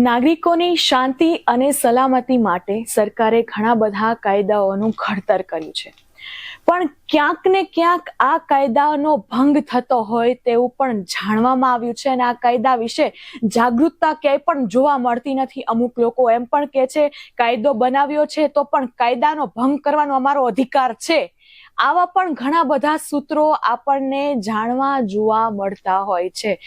નાગરિકોની શાંતિ અને સલામતી માટે સરકારે ઘણા બધા કાયદાઓનું ઘડતર કર્યું છે. પણ ક્યાંક ને ક્યાંક આ કાયદાનો ભંગ થતો હોય તેવું પણ જાણવામાં આવ્યું છે અને આ કાયદા વિશે જાગૃતતા ક્યાંય પણ જોવા મળતી નથી. અમુક લોકો એમ પણ કહે છે, કાયદો બનાવ્યો છે તો પણ કાયદાનો ભંગ કરવાનો અમારો અધિકાર છે. આવા પણ ઘણા બધા સૂત્રો આપણને જાણવા જોવા મળતા હોય છે.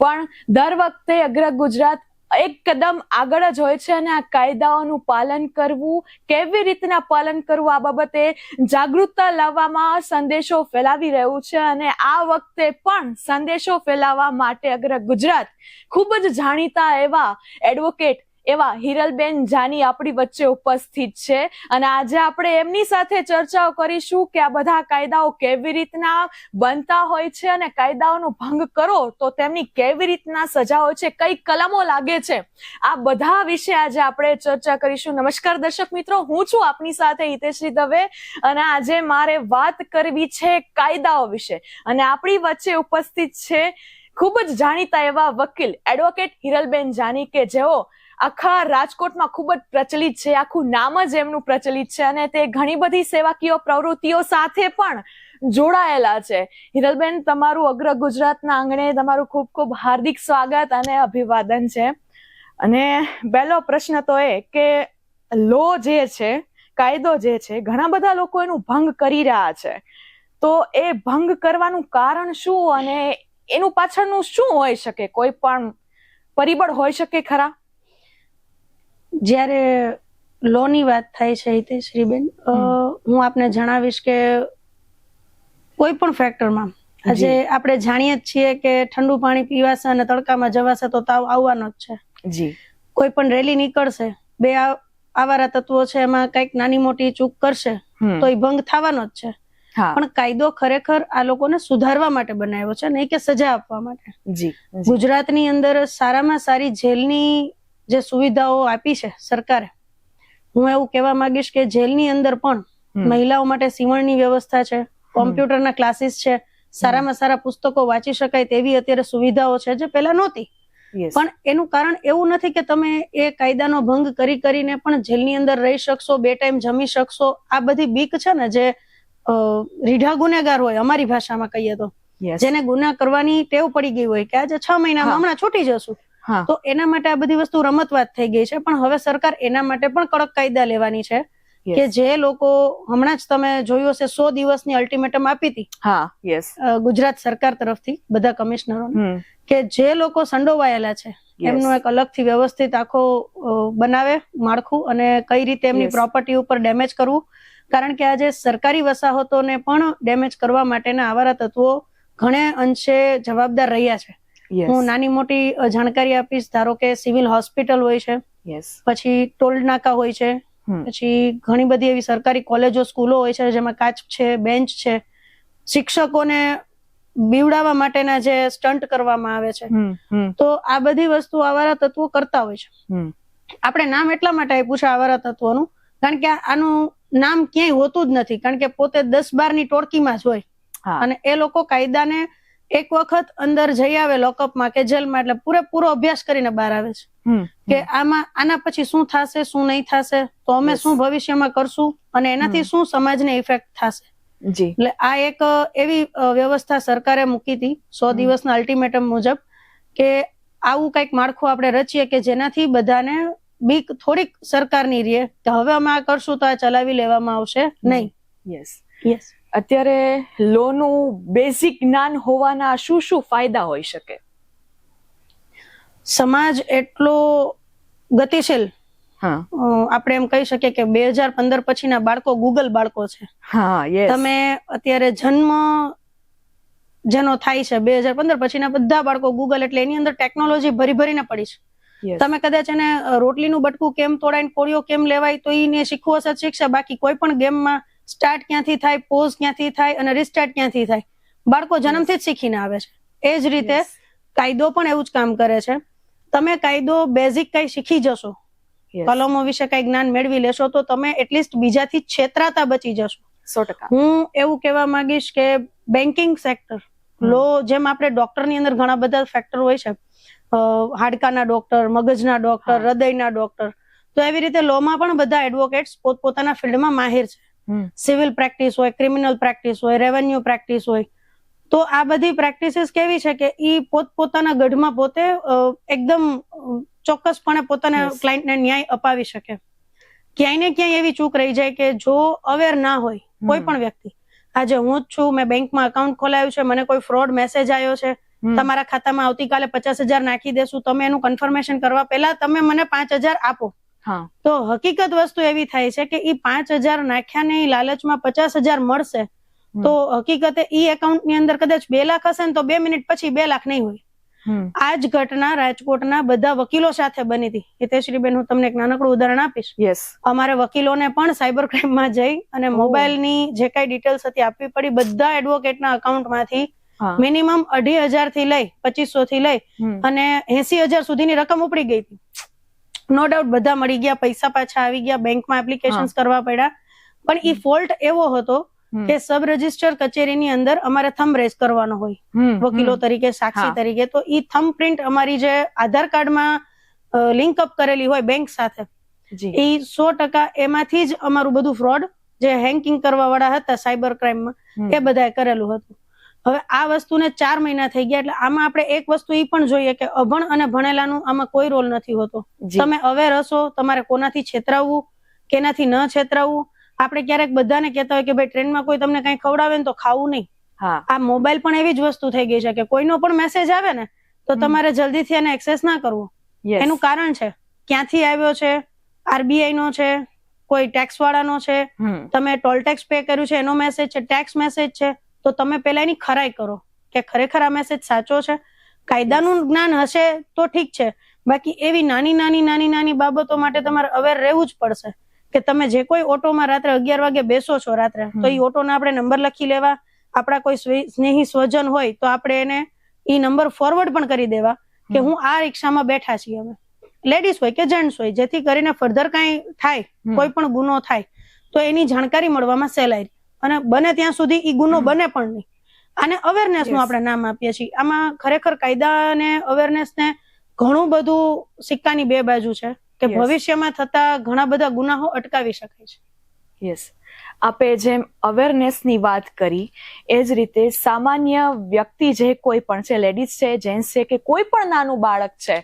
પણ દર વખતે અગ્ર ગુજરાત એક કદમ આગળ જ હોય છે અને આ કાયદાઓનું પાલન કરવું, કેવી રીતના પાલન કરવું આ બાબતે જાગૃતતા લાવવામાં સંદેશો ફેલાવી રહ્યું છે અને આ વખતે પણ સંદેશો ફેલાવવા માટે અગ્ર ગુજરાત ખૂબ જ જાણીતા એવા એડવોકેટ એવા હિરલબેન જાની આપણી વચ્ચે ઉપસ્થિત છે. અને આજે આપણે એમની સાથે ચર્ચાઓ કરીશું કે આ બધા કાયદાઓ કેવી રીતના બનતા હોય છે અને કાયદાઓનો ભંગ કરો તો તેમની કેવી રીતના સજા હોય છે, કઈ કલમો લાગે છે. આ બધા વિશે આજે આપણે ચર્ચા કરીશું. નમસ્કાર દર્શક મિત્રો, હું છું આપની સાથે હિતેશ્રી દવે અને આજે મારે વાત કરવી છે કાયદાઓ વિશે. અને આપણી વચ્ચે ઉપસ્થિત છે ખૂબ જ જાણીતા એવા વકીલ એડવોકેટ હિરલબેન જાની કે જેઓ આખા રાજકોટમાં ખૂબ જ પ્રચલિત છે, આખું નામ જ એમનું પ્રચલિત છે અને તે ઘણી બધી સેવાકીય પ્રવૃત્તિઓ સાથે પણ જોડાયેલા છે. હિરલબેન, તમારું અગ્ર ગુજરાતના આંગણે તમારું ખૂબ ખૂબ હાર્દિક સ્વાગત અને અભિવાદન છે. અને પહેલો પ્રશ્ન તો એ કે લો જે છે, કાયદો જે છે, ઘણા બધા લોકો એનું ભંગ કરી રહ્યા છે. તો એ ભંગ કરવાનું કારણ શું અને એનું પાછળનું શું હોઈ શકે? કોઈ પણ પરિબળ હોઈ શકે ખરા? જ્યારે લો ની વાત થાય છે હિતેશ્રીબેન હું આપને જણાવીશ કે કોઈ પણ ફેક્ટરમાં આજે આપણે જાણીએ જ છીએ કે ઠંડુ પાણી પીવાશે અને તડકામાં જવાશે તો તાવ આવવાનો જ છે. જી. કોઈ પણ રેલી નીકળશે બે આવારા તત્વો છે એમાં કંઈક નાની મોટી ચૂક કરશે તો એ ભંગ થવાનો જ છે. પણ કાયદો ખરેખર આ લોકોને સુધારવા માટે બનાવ્યો છે નહીં કે સજા આપવા માટે. જી. ગુજરાતની અંદર સારામાં સારી જેલની જે સુવિધાઓ આપી છે સરકારે. હું એવું કહેવા માંગીશ કે જેલની અંદર પણ મહિલાઓ માટે સીવણની વ્યવસ્થા છે કોમ્પ્યુટરના ક્લાસીસ છે સારામાં સારા પુસ્તકો વાંચી શકાય તેવી અત્યારે સુવિધાઓ છે જે પહેલા નહોતી. પણ એનું કારણ એવું નથી કે તમે એ કાયદાનો ભંગ કરી કરીને પણ જેલની અંદર રહી શકશો બે ટાઈમ જમી શકશો આ બધી બીક છે ને જે રીઢા ગુનેગાર હોય અમારી ભાષામાં કહીએ તો. જેને ગુના કરવાની ટેવ પડી ગઈ હોય કે આજે છ મહિનામાં હમણાં છૂટી જશું. તો એના માટે આ બધી વસ્તુ રમતવાત થઈ ગઈ છે પણ હવે સરકાર એના માટે પણ કડક કાયદા લેવાની છે કે જે લોકો હમણાં જ તમે જોયું હશે સો દિવસની અલ્ટિમેટમ આપી હતી. હા યસ ગુજરાત સરકાર તરફથી બધા કમિશનરો કે જે લોકો સંડોવાયેલા છે એમનું એક અલગથી વ્યવસ્થિત આખો બનાવે માળખું અને કઈ રીતે એમની પ્રોપર્ટી ઉપર ડેમેજ કરવું. કારણ કે આજે સરકારી વસાહતોને પણ ડેમેજ કરવા માટેના આવારા તત્વો ઘણે અંશે જવાબદાર રહ્યા છે. હું નાની મોટી જાણકારી આપીશ ધારો કે સિવિલ હોસ્પિટલ હોય છે પછી ટોલ નાકા હોય છે પછી ઘણી બધી એવી સરકારી કોલેજો સ્કૂલો હોય છે જેમાં કાચ છે બેન્ચ છે શિક્ષકોને બીવડાવવા માટેના જે સ્ટન્ટ કરવામાં આવે છે. તો આ બધી વસ્તુ આવારા તત્વો કરતા હોય છે. આપણે નામ એટલા માટે આપ્યું છે આવારા તત્વોનું કારણ કે આનું નામ ક્યાંય હોતું જ નથી કારણ કે પોતે દસ બારની ટોળકીમાં જ હોય. અને એ લોકો કાયદાને એક વખત અંદર જઈ આવે લોકઅપમાં કે જેલમાં એટલે પૂરેપૂરો અભ્યાસ કરીને બહાર આવે છે. કે આમાં આના પછી શું થશે શું નહીં થશે તો અમે શું ભવિષ્યમાં કરશું અને એનાથી શું સમાજને ઇફેક્ટ થશે. જી. એટલે આ એક એવી વ્યવસ્થા સરકારે મૂકી હતી સો દિવસના અલ્ટિમેટમ મુજબ કે આવું કંઈક માળખું આપણે રચીએ કે જેનાથી બધાને બીક થોડીક સરકારની રહે કે હવે અમે આ કરશું તો આ ચલાવી લેવામાં આવશે નહીં. યસ યસ અત્યારે લો નું બેઝિક જ્ઞાન હોવાના શું શું ફાયદા હોઈ શકે? સમાજ એટલો ગતિશીલ આપણે એમ કહી શકીએ કે બે હજાર પંદર પછીના બાળકો ગૂગલ બાળકો છે. તમે અત્યારે જન્મ જેનો થાય છે બે હજાર પંદર પછીના બધા બાળકો ગૂગલ એટલે એની અંદર ટેકનોલોજી ભરી ભરીને પડી છે. તમે કદાચ એને રોટલીનું બટકું કેમ તોડાઈને કોળીઓ કેમ લેવાય તો એને શીખવું હશે શીખશે. બાકી કોઈ પણ ગેમમાં સ્ટાર્ટ ક્યાંથી થાય પોઝ ક્યાંથી થાય અને રિસ્ટાર્ટ ક્યાંથી થાય? બાળકો જન્મથી જ શીખીને આવે છે. એ જ રીતે કાયદો પણ એવું જ કામ કરે છે. તમે કાયદો બેઝિક કઈ શીખી જશો કલમો વિશે કઈ જ્ઞાન મેળવી લેશો તો તમે એટલીસ્ટ બીજાથી છેતરાતા બચી જશો. સો ટકા. હું એવું કહેવા માંગીશ કે બેન્કિંગ સેક્ટર લો જેમ આપણે ડોક્ટરની અંદર ઘણા બધા ફેક્ટર હોય છે હાડકાના ડોક્ટર મગજના ડોક્ટર હૃદયના ડોક્ટર તો એવી રીતે લોમાં પણ બધા એડવોકેટ્સ પોતપોતાના ફિલ્ડમાં માહિર છે. સિવિલ પ્રેક્ટિસ હોય ક્રિમિનલ પ્રેક્ટિસ હોય રેવન્યુ પ્રેક્ટિસ હોય. તો આ બધી પ્રેક્ટિસીસ કેવી છે કે ઈ પોતપોતાના ગઢમાં પોતે એકદમ ચોક્કસપણે પોતાના. ક્લાયન્ટને ન્યાય અપાવી શકે. ક્યાંય ને ક્યાંય એવી ચૂક રહી જાય કે જો અવેર ના હોય કોઈ પણ વ્યક્તિ આજે હું જ છું મેં બેંકમાં અકાઉન્ટ ખોલાવ્યું છે મને કોઈ ફ્રોડ મેસેજ આવ્યો છે તમારા ખાતામાં આવતીકાલે પચાસ હજાર નાખી દેશું તમે એનું કન્ફર્મેશન કરવા પહેલા તમે મને પાંચ હજાર આપો. તો હકીકત વસ્તુ એવી થાય છે કે ઈ પાંચ હજાર નાખ્યા ને લાલચમાં પચાસ હજાર મળશે તો હકીકતે ઈ એકાઉન્ટની અંદર કદાચ બે લાખ હશે ને તો બે મિનિટ પછી બે લાખ નહીં હોય. આ જ ઘટના રાજકોટના બધા વકીલો સાથે બની હતી. હિતેશ્રીબેન હું તમને એક નાનકડું ઉદાહરણ આપીશ. યસ અમારે વકીલોને પણ સાયબર ક્રાઇમમાં જઈ અને. મોબાઈલની જે કાંઈ ડિટેલ્સ હતી આપવી પડી બધા એડવોકેટના અકાઉન્ટમાંથી મિનિમમ અઢી હજારથી લઈ પચીસો થી લઈ અને એસી હજાર સુધીની રકમ ઉપડી ગઈ હતી. નો ડાઉટ બધા મળી ગયા પૈસા પાછા આવી ગયા બેંકમાં એપ્લિકેશન કરવા પડ્યા. પણ ઈ ફોલ્ટ એવો હતો કે સબ રજિસ્ટર કચેરીની અંદર અમારે થંબ રેઝ કરવાનો હોય વકીલો તરીકે સાક્ષી તરીકે. તો ઈ થંબ પ્રિન્ટ અમારી જે આધાર કાર્ડમાં લિંક અપ કરેલી હોય બેંક સાથે એ ઈ સો ટકા એમાંથી જ અમારું બધું ફ્રોડ જે હેન્કિંગ કરવા વાળા હતા સાયબર ક્રાઇમમાં. એ બધાએ કરેલું હતું. હવે આ વસ્તુને ચાર મહિના થઈ ગયા એટલે આમાં આપણે એક વસ્તુ એ પણ જોઈએ કે અભણ અને ભણેલાનું આમાં કોઈ રોલ નથી હોતો. તમે અવેર હશો તમારે કોનાથી છેતરાવવું કેનાથી ન છેતરાવવું? આપણે ક્યારેક બધાને કહેતા હોય કે ભાઈ ટ્રેનમાં કોઈ તમને કઈ ખવડાવે ને તો ખાવું નહીં. હા. આ મોબાઈલ પણ એવી જ વસ્તુ થઈ ગઈ છે કે કોઈનો પણ મેસેજ આવે ને તો તમારે જલ્દીથી એને એક્સેસ ના કરવો. એનું કારણ છે ક્યાંથી આવ્યો છે આરબીઆઈ નો છે કોઈ ટેક્સ વાળાનો છે તમે ટોલ ટેક્સ પે કર્યું છે એનો મેસેજ છે ટેક્સ મેસેજ છે. તો તમે પહેલા એની ખરાઈ કરો. કે ખરેખર આ મેસેજ સાચો છે? કાયદાનું જ્ઞાન હશે તો ઠીક છે. બાકી એવી નાની નાની નાની નાની બાબતો માટે તમારે અવેર રહેવું જ પડશે. કે તમે જે કોઈ ઓટોમાં રાત્રે અગિયાર વાગે બેસો છો રાત્રે તો એ ઓટોના આપણે નંબર લખી લેવા. આપણા કોઈ સ્નેહી સ્વજન હોય તો આપણે એને એ નંબર ફોરવર્ડ પણ કરી દેવા કે હું આ રિક્ષામાં બેઠા છીએ અમે. લેડીઝ હોય કે જેન્ટ્સ હોય જેથી કરીને ફર્ધર કાંઈ થાય કોઈ પણ ગુનો થાય તો એની જાણકારી મળવામાં સહેલાઈ. અને બને ત્યાં સુધી ઈ ગુનો બને પણ નહીં. અને અવેરનેસનું આપણે નામ આપીએ છીએ. આમાં ખરેખર કાયદા અને અવેરનેસ ને ઘણું બધું સિક્કાની બે બાજુ છે કે ભવિષ્યમાં થતા ઘણા બધા ગુનાહો અટકાવી શકાય છે. યસ આપે જેમ અવેરનેસની વાત કરી એ જ રીતે સામાન્ય વ્યક્તિ જે કોઈ પણ છે લેડીઝ છે જેન્ટ્સ છે કે કોઈ પણ નાનું બાળક છે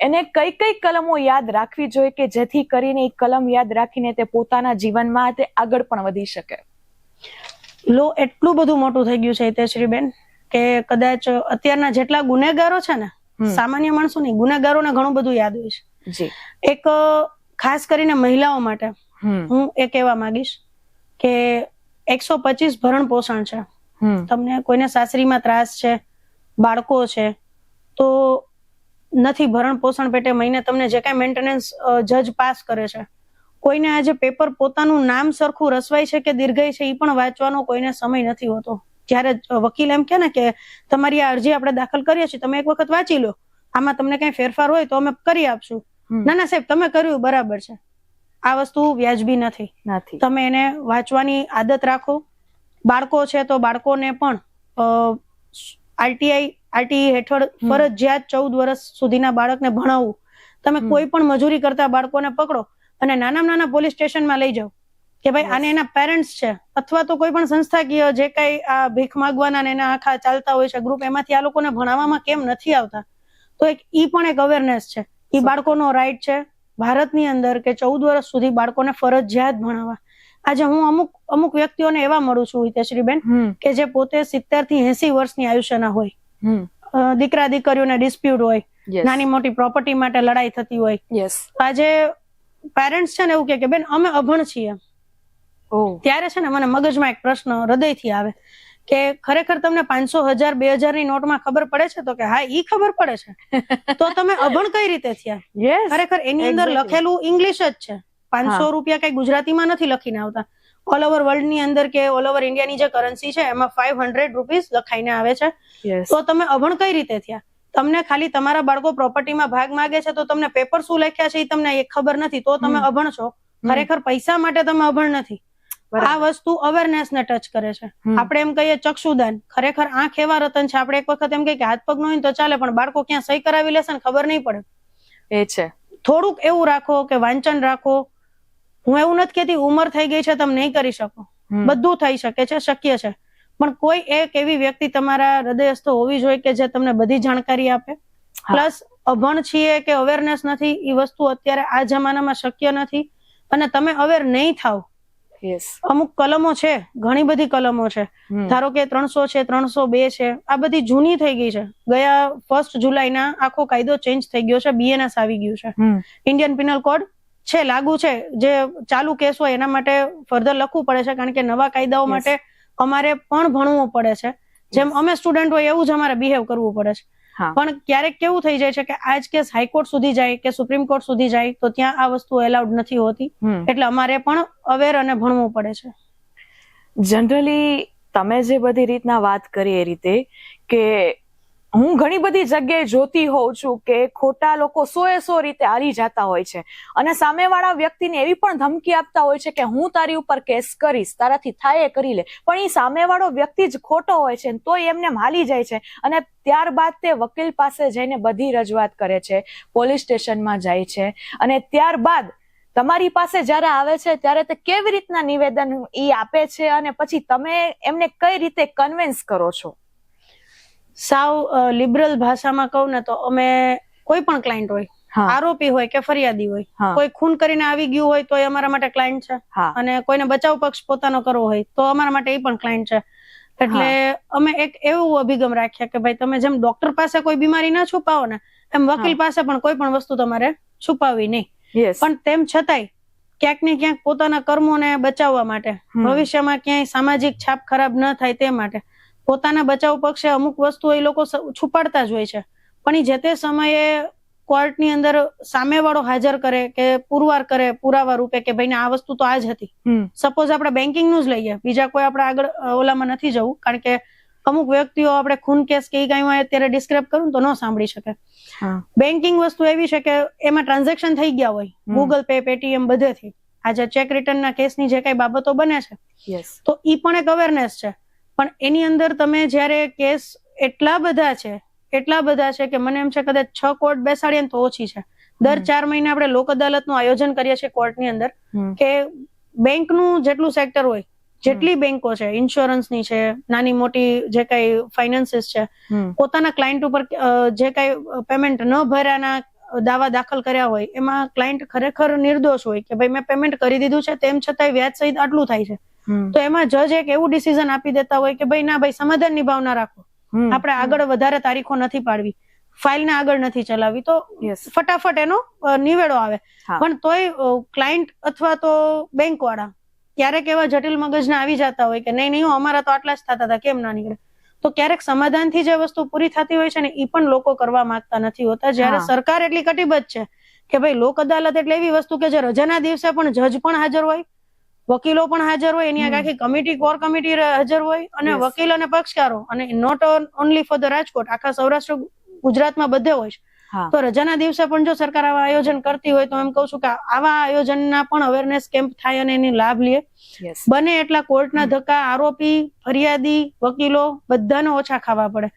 એને કઈ કઈ કલમો યાદ રાખવી જોઈએ કે જેથી કરીને એ કલમ યાદ રાખીને તે પોતાના જીવનમાં તે આગળ પણ વધી શકે. લો એટલું બધું મોટું થઈ ગયું છે હિતેશ્રીબેન કે કદાચ અત્યારના જેટલા ગુનેગારો છે ને સામાન્ય માણસો નહીં ગુનેગારોને ઘણું બધું યાદ હોય છે. એક ખાસ કરીને મહિલાઓ માટે હું એ કહેવા માંગીશ કે એકસો પચીસ ભરણ પોષણ છે. તમને કોઈને સાસરીમાં ત્રાસ છે બાળકો છે તો નથી ભરણ પોષણ પેટે મહિને તમને જે કાંઈ મેન્ટેનન્સ જજ પાસ કરે છે. કોઈને આજે પેપર પોતાનું નામ સરખું રસવાય છે કે દીર્ઘય છે એ પણ વાંચવાનો કોઈને સમય નથી હોતો. જ્યારે વકીલ એમ કે ને કે તમારી આ અરજી આપણે દાખલ કરીએ છીએ તમે એક વખત વાંચી લો. આમાં તમને કઈ ફેરફાર હોય તો અમે કરી આપશું. ના ના સાહેબ તમે કર્યું બરાબર છે. આ વસ્તુ વ્યાજબી નથી. તમે એને વાંચવાની આદત રાખો. બાળકો છે તો બાળકોને પણ આરટીઆઈ આરટીઈ હેઠળ. ફરજિયાત ચૌદ વર્ષ સુધીના બાળકને ભણાવવું. તમે કોઈ પણ મજૂરી કરતા બાળકોને પકડો. અને નાના નાના પોલીસ સ્ટેશનમાં લઈ જાઓ. કે ભાઈ આને એના પેરેન્ટ્સ છે. અથવા તો કોઈ પણ સંસ્થાકીય જે કઈ આ ભીખ માંગવાના ને એના આખા ચાલતા હોય છે ગ્રુપ એમાંથી આ લોકોને ભણાવવામાં કેમ નથી આવતા? તો એક ઈ પણ એક અવેરનેસ છે. ઈ બાળકોનો રાઈટ છે. ભારતની અંદર કે ચૌદ વર્ષ સુધી બાળકોને ફરજિયાત ભણાવવા. આજે હું અમુક અમુક વ્યક્તિઓને એવા મળું છું હિતેશ્રીબેન કે જે પોતે સિત્તેરથી એસી વર્ષની આયુષ્યના હોય. દીકરા દીકરીઓને ડિસ્પ્યુટ હોય. નાની મોટી પ્રોપર્ટી માટે લડાઈ થતી હોય. આજે પેરેન્ટ્સ છે ને એવું કે બેન અમે અભણ છીએ. ત્યારે છે ને મને મગજમાં એક પ્રશ્ન હૃદયથી આવે કે ખરેખર તમને પાંચસો હજાર બે હજારની નોટમાં ખબર પડે છે? તો કે હા ઈ ખબર પડે છે. તો તમે અભણ કઈ રીતે થયા? ખરેખર એની અંદર લખેલું ઇંગ્લિશ જ છે. પાંચસો રૂપિયા કઈ ગુજરાતીમાં નથી લખીને આવતા. ઓલ ઓવર વર્લ્ડની અંદર કે ઓલ ઓવર ઇન્ડિયાની જે કરન્સી છે એમાં ફાઈવ હંડ્રેડ રૂપીઝ લખાઈને આવે છે. તો તમે અભણ કઈ રીતે થયા? તમને ખાલી તમારા બાળકો પ્રોપર્ટીમાં ભાગ માગે છે તો તમને પેપર શું લખ્યા છે એ તમને એ ખબર નથી તો તમે અભણ છો. ખરેખર પૈસા માટે તમે અભણ નથી. આ વસ્તુ અવેરનેસ ને ટચ કરે છે. આપણે એમ કહીએ ચક્ષુદાન. ખરેખર આંખ એવા રતન છે. આપણે એક વખત એમ કહીએ કે હાથ પગ નો હોય તો ચાલે પણ બાળકો ક્યાં સહી કરાવી લેશે ને ખબર નહીં પડે. એ છે. થોડુંક એવું રાખો કે વાંચન રાખો. હું એવું નથી કેતી ઉંમર થઈ ગઈ છે તમે નહીં કરી શકો. બધું થઈ શકે છે શક્ય છે. પણ કોઈ એક એવી વ્યક્તિ તમારા હૃદયસ્થ હોવી જોઈએ કે જે તમને બધી જાણકારી આપે. પ્લસ અભણ છીએ કે અવેરનેસ નથી એ વસ્તુ અત્યારે આ જમાનામાં શક્ય નથી. અને તમે અવેર નહીં થાવ. અમુક કલમો છે ઘણી બધી કલમો છે. ધારો કે ત્રણસો છે ત્રણસો બે છે આ બધી જૂની થઈ ગઈ છે. ગયા ફર્સ્ટ જુલાઈના આખો કાયદો ચેન્જ થઈ ગયો છે બીએનએસ આવી ગયું છે. ઇન્ડિયન પિનલ કોડ છે લાગુ છે. જે ચાલુ કેસ હોય એના માટે ફર્ધર લખવું પડે છે કારણ કે નવા કાયદાઓ માટે અમારે પણ ભણવું પડે છે. જેમ અમે સ્ટુડન્ટ હોય એવું જ અમારે બિહેવ કરવું પડે છે. પણ ક્યારેક કેવું થઈ જાય છે કે આજ કેસ હાઈકોર્ટ સુધી જાય કે સુપ્રીમ કોર્ટ સુધી જાય તો ત્યાં આ વસ્તુ એલાઉડ નથી હોતી. એટલે અમારે પણ અવેર અને ભણવું પડે છે. જનરલી તમે જે બધી રીતના વાત કરી એ રીતે કે હું ઘણી બધી જગ્યાએ જોતી હોઉં છું કે ખોટા લોકો સો એ સો રીતે હારી જતા હોય છે. અને સામેવાળા વ્યક્તિને એવી પણ ધમકી આપતા હોય છે કે હું તારી ઉપર કેસ કરીશ, તારાથી થાય એ કરી લે. પણ એ સામેવાળો વ્યક્તિ જ ખોટો હોય છે તો એમને હાલી જાય છે. અને ત્યારબાદ તે વકીલ પાસે જઈને બધી રજૂઆત કરે છે, પોલીસ સ્ટેશનમાં જાય છે. અને ત્યારબાદ તમારી પાસે જ્યારે આવે છે ત્યારે તે કેવી રીતના નિવેદન એ આપે છે અને પછી તમે એમને કઈ રીતે કન્વિન્સ કરો છો? સાવ લિબરલ ભાષામાં કહું ને તો અમે કોઈ પણ ક્લાયન્ટ હોય આરોપી હોય કે ફરિયાદી હોય કોઈ ખૂન કરીને આવી ગયું હોય તો એ અમારા માટે ક્લાયન્ટ છે. અને કોઈને બચાવ પક્ષ પોતાનો કરવો હોય તો અમારા માટે એ પણ ક્લાયન્ટ છે. એટલે અમે એક એવું અભિગમ રાખ્યા કે ભાઈ તમે જેમ ડોક્ટર પાસે કોઈ બીમારી ના છુપાવો ને એમ વકીલ પાસે પણ કોઈ પણ વસ્તુ તમારે છુપાવવી નહીં. પણ તેમ છતાંય ક્યાંક ને ક્યાંક પોતાના કર્મોને બચાવવા માટે ભવિષ્યમાં ક્યાંય સામાજિક છાપ ખરાબ ન થાય તે માટે પોતાના બચાવ પક્ષે અમુક વસ્તુ એ લોકો છુપાડતા જ હોય છે. પણ એ જે તે સમયે કોર્ટની અંદર સામેવાળો હાજર કરે કે પુરવાર કરે પુરાવા રૂપે કે ભાઈ આ વસ્તુ તો આ જ હતી સપોઝ આપણે બેન્કિંગનું જ લઈએ બીજા કોઈ આપણે આગળ ઓલામાં નથી જવું કારણ કે અમુક વ્યક્તિઓ આપણે ખૂન કેસ કે કઈ કાંઈ હોય અત્યારે ડિસ્ક્રાઇબ કરું તો ન સાંભળી શકે. બેન્કિંગ વસ્તુ એવી છે કે એમાં ટ્રાન્ઝેક્શન થઈ ગયા હોય ગૂગલ પે પેટીએમ બધેથી. આજે ચેક રિટર્નના કેસની જે કઈ બાબતો બને છે. તો ઈ પણ એક અવેરનેસ છે. પણ એની અંદર તમે જ્યારે કેસ એટલા બધા છે એટલા બધા છે કે મને એમ છે કદાચ છ કોર્ટ બેસાડીએ ને તો ઓછી છે. દર ચાર મહિને આપણે લોક અદાલતનું આયોજન કરીએ છીએ કોર્ટની અંદર કે બેંકનું જેટલું સેક્ટર હોય જેટલી બેંકો છે ઇન્સ્યોરન્સની છે નાની મોટી જે કઈ ફાઇનાન્સીસ છે પોતાના ક્લાયન્ટ ઉપર જે કઈ પેમેન્ટ ન ભર્યાના દાવા દાખલ કર્યા હોય એમાં ક્લાયન્ટ ખરેખર નિર્દોષ હોય કે ભાઈ મેં પેમેન્ટ કરી દીધું છે તેમ છતાંય વ્યાજ સહિત આટલું થાય છે. તો એમાં જજ એક એવું ડિસિઝન આપી દેતા હોય કે ભાઈ ના ભાઈ સમાધાનની ભાવના રાખો. આપણે આગળ વધારે તારીખો નથી પાડવી. ફાઇલને આગળ નથી ચલાવવી. તો ફટાફટ એનો નિવેડો આવે. પણ તોય ક્લાયન્ટ અથવા તો બેંક વાળા ક્યારેક એવા જટિલ મગજના આવી જતા હોય કે નહીં નહીં અમારા તો આટલા જ થતા હતા કેમ ના નીકળે? તો ક્યારેક સમાધાનથી જે વસ્તુ પૂરી થતી હોય છે ને એ પણ લોકો કરવા માંગતા નથી હોતા. જયારે સરકાર એટલી કટિબદ્ધ છે કે ભાઈ લોક અદાલત એટલે એવી વસ્તુ કે જે રજાના દિવસે પણ જજ પણ હાજર હોય વકીલો પણ હાજર હોય એની આખી કમિટી કોર કમિટી હાજર હોય અને. વકીલ અને પક્ષકારો અને not only for the Rajkot આખા સૌરાષ્ટ્ર ગુજરાતમાં બધે હોય છે. તો રજાના દિવસે પણ જો સરકાર આવા આયોજન કરતી હોય તો એમ કઉ છું કે આવા આયોજનના પણ અવેરનેસ કેમ્પ થાય અને એની લાભ લે. બને એટલા કોર્ટના ધક્કા આરોપી ફરિયાદી વકીલો બધાને ઓછા ખાવા પડે.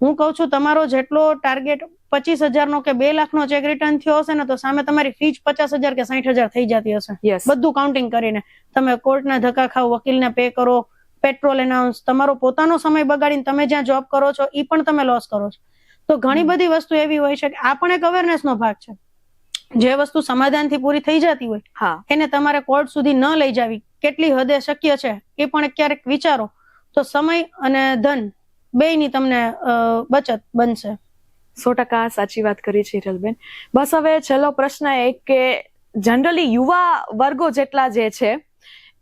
હું કઉ છું તમારો જેટલો ટાર્ગેટ પચીસ હજારનો કે બે લાખનો ચેક રિટર્ન થયો હશે ને તો સામે તમારી ફીજ પચાસ હજાર કે સાઠ હજાર થઈ જતી હશે. બધું કાઉન્ટિંગ કરીને તમે કોર્ટના ધક્કા ખાવ વકીલને પે કરો પેટ્રોલ એનાઉન્સ તમારો પોતાનો સમય બગાડીને તમે જ્યાં જોબ કરો છો એ પણ તમે લોસ કરો છો. તો ઘણી બધી વસ્તુ એવી હોય છે કે આ પણ એક અવેરનેસ નો ભાગ છે. જે વસ્તુ સમાધાનથી પૂરી થઈ જતી હોય હા. એને તમારે કોર્ટ સુધી ન લઈ જાવી. કેટલી હદે શક્ય છે એ પણ ક્યારેક વિચારો. તો સમય અને ધન બેયની તમને બચત બનશે. સો ટકા સાચી વાત કરી છે હિરલબેન. બસ હવે છેલ્લો પ્રશ્ન એ કે જનરલી યુવા વર્ગો જેટલા જે છે,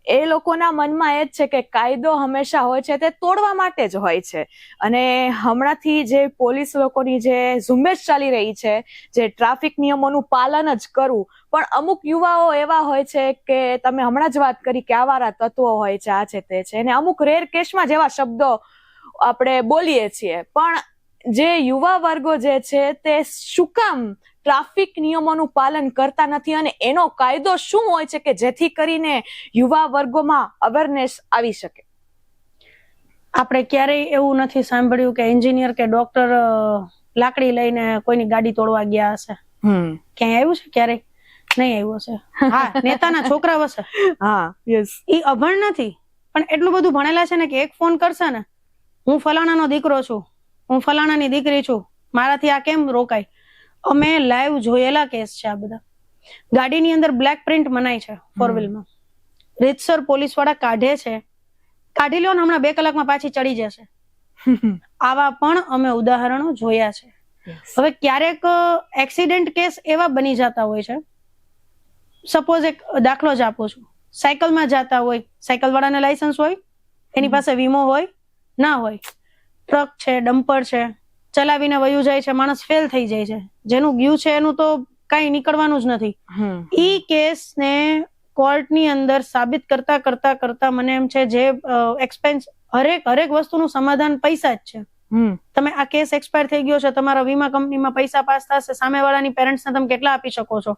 એ લોકોના મનમાં એ જ છે કે કાયદો હંમેશા હોય છે તે તોડવા માટે જ હોય છે. અને હમણાંથી જે પોલીસ લોકોની જે ઝુંબેશ ચાલી રહી છે, જે ટ્રાફિક નિયમોનું પાલન જ કરવું પણ અમુક યુવાઓ એવા હોય છે કે તમે હમણાં જ વાત કરી કે આવારા તત્વો હોય છે, આ છે તે છે. અને અમુક રેર કેસમાં જેવા શબ્દો આપણે બોલીએ છીએ. પણ જે યુવા વર્ગો જે છે તે શું કામ ટ્રાફિક નિયમોનું પાલન કરતા નથી અને એનો કાયદો શું હોય છે કે જેથી કરીને યુવા વર્ગોમાં અવેરનેસ આવી શકે? આપણે ક્યારેય એવું નથી સાંભળ્યું કે એન્જિનિયર કે ડોક્ટર લાકડી લઈને કોઈની ગાડી તોડવા ગયા હશે? હમ. ક્યાંય આવ્યું છે ક્યારેય? નહીં આવ્યું હશે. હા નેતાના છોકરા હશે. હા યસ ઈ અભણ નથી. પણ એટલું બધું ભણેલા છે ને કે એક ફોન કરશે ને હું ફલાણાનો દીકરો છું. હું ફલાણાની દીકરી છું. મારાથી આ કેમ રોકાય? અમે લાઈવ જોયેલા કેસ છે આ બધા. ગાડીની અંદર બ્લેક પ્રિન્ટ મનાય છે ફોર વ્હીલમાં રીતસર પોલીસવાળા કાઢે છે. કાઢી લ્યો ને હમણાં બે કલાકમાં પાછી ચડી જશે. આવા પણ અમે ઉદાહરણો જોયા છે. હવે ક્યારેક એક્સિડન્ટ કેસ એવા બની જતા હોય છે. સપોઝ એક દાખલો જ આપું છું. સાયકલમાં જતા હોય. સાયકલ વાળાને લાયસન્સ હોય. એની પાસે વીમો હોય. ના હોય. ટ્રક છે ડમ્પર છે ચલાવીને વયું જાય છે માણસ ફેલ થઈ જાય છે. જેનું ગયું છે એનું તો કઈ નીકળવાનું જ નથી. ઈ કેસને કોર્ટની અંદર સાબિત કરતા કરતા કરતા મને એમ છે જે એક્સપેન્સ હરેક હરેક વસ્તુનું સમાધાન પૈસા જ છે. તમે આ કેસ એક્સપાયર થઈ ગયો છે તમારા વીમા કંપનીમાં પૈસા પાસ થશે સામેવાળાની પેરેન્ટ્સને તમે કેટલા આપી શકો છો?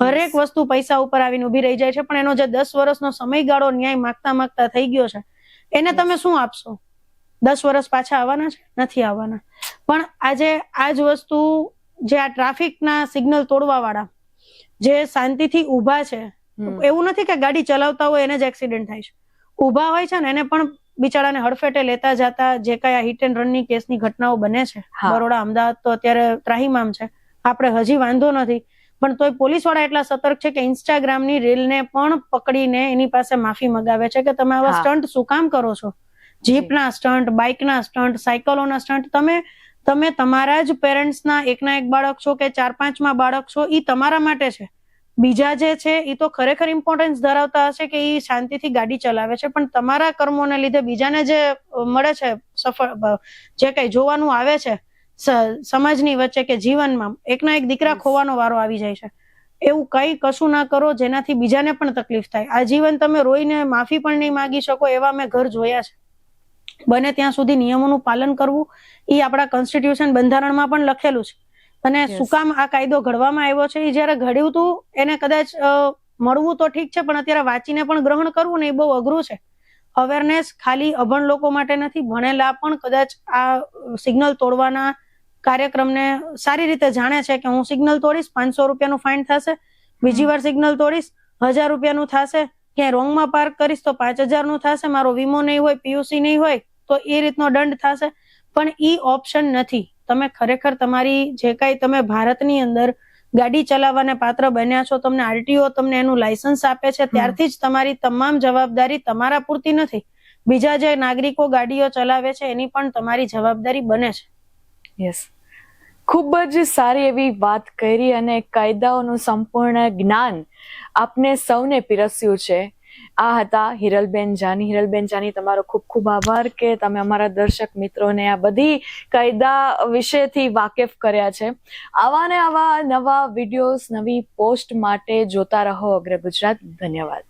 હરેક વસ્તુ પૈસા ઉપર આવીને ઊભી રહી જાય છે પણ એનો જે દસ વર્ષનો સમયગાળો ન્યાય માગતા માગતા થઈ ગયો છે એને તમે શું આપશો? દસ વર્ષ પાછા આવવાના છે? નથી આવવાના. પણ આજે આ જ વસ્તુ જે આ ટ્રાફિકના સિગ્નલ તોડવા વાળા જે શાંતિથી ઊભા છે એવું નથી કે ગાડી ચલાવતા હોય એને જ એક્સિડન્ટ થાય છે. ઊભા હોય છે ને એને પણ બિચારાને હડફેટે લેતા જતા જે કઈ આ હિટ એન્ડ રનની કેસની ઘટનાઓ બને છે. બરોડા અમદાવાદ તો અત્યારે ત્રાહીમામ છે. આપણે હજી વાંધો નથી. પણ તોય પોલીસવાળા એટલા સતર્ક છે કે ઇન્સ્ટાગ્રામની રીલને પણ પકડીને એની પાસે માફી મગાવે છે કે તમે આવા. સ્ટન્ટ શું કામ કરો છો? જીપના સ્ટન્ટ બાઇકના સ્ટન્ટ સાયકલોના સ્ટન્ટ તમે તમે તમારા જ પેરેન્ટ્સના એકના એક બાળક છો કે ચાર પાંચમાં બાળક છો એ તમારા માટે છે. બીજા જે છે એ તો ખરેખર ઇમ્પોર્ટન્સ ધરાવતા હશે કે એ શાંતિથી ગાડી ચલાવે છે પણ તમારા કર્મોને લીધે બીજાને જે મળે છે સફળ જે કઈ જોવાનું આવે છે સમાજની વચ્ચે કે જીવનમાં એકના એક દીકરા ખોવાનો વારો આવી જાય છે. એવું કઈ કશું ના કરો જેનાથી બીજાને પણ તકલીફ થાય. આ જીવન તમે રોઈને માફી પણ નહીં માગી શકો એવા મેં ઘર જોયા છે. બને ત્યાં સુધી નિયમોનું પાલન કરવું એ આપણા કોન્સ્ટિટ્યુશન બંધારણમાં પણ લખેલું છે. અને શું કામ આ કાયદો ઘડવામાં આવ્યો છે? એ જયારે ઘડ્યું હતું એને કદાચ મળવું તો ઠીક છે પણ અત્યારે વાંચીને પણ ગ્રહણ કરવું ને એ બહુ અઘરું છે. અવેરનેસ ખાલી અભણ લોકો માટે નથી ભણેલા પણ કદાચ આ સિગ્નલ તોડવાના કાર્યક્રમને સારી રીતે જાણે છે કે હું સિગ્નલ તોડીશ પાંચસો રૂપિયાનું ફાઇન થશે બીજી વાર સિગ્નલ તોડીશ હજાર રૂપિયાનું થશે ક્યાંય રોંગમાં પાર્ક કરીશ તો પાંચ હજારનું થશે મારો વીમો નહીં હોય પીયુસી નહીં હોય તો એ રીતનો દંડ થશે. પણ એ ઓપ્શન નથી. તમે ખરેખર તમારી જે કાંઈ તમે ભારતની અંદર ગાડી ચલાવવાને પાત્ર બન્યા છો તમને આરટીઓ તમને એનું લાયસન્સ આપે છે ત્યારથી જ તમારી તમામ જવાબદારી તમારા પૂરતી નથી. બીજા જે નાગરિકો ગાડીઓ ચલાવે છે એની પણ તમારી જવાબદારી બને છે. યસ ખૂબ જ સારી એવી વાત કરી અને કાયદાઓનું સંપૂર્ણ જ્ઞાન આપને સૌને પીરસ્યું છે. આ હતા હિરલબેન જાની. હિરલબેન જાની, તમારો ખૂબ ખૂબ આભાર કે તમે અમારા દર્શક મિત્રોને આ બધી કાયદા વિશેથી વાકેફ કર્યા છે. આવા ને આવા નવા વિડીયોઝ, નવી પોસ્ટ માટે જોતા રહો અગ્ર ગુજરાત. ધન્યવાદ.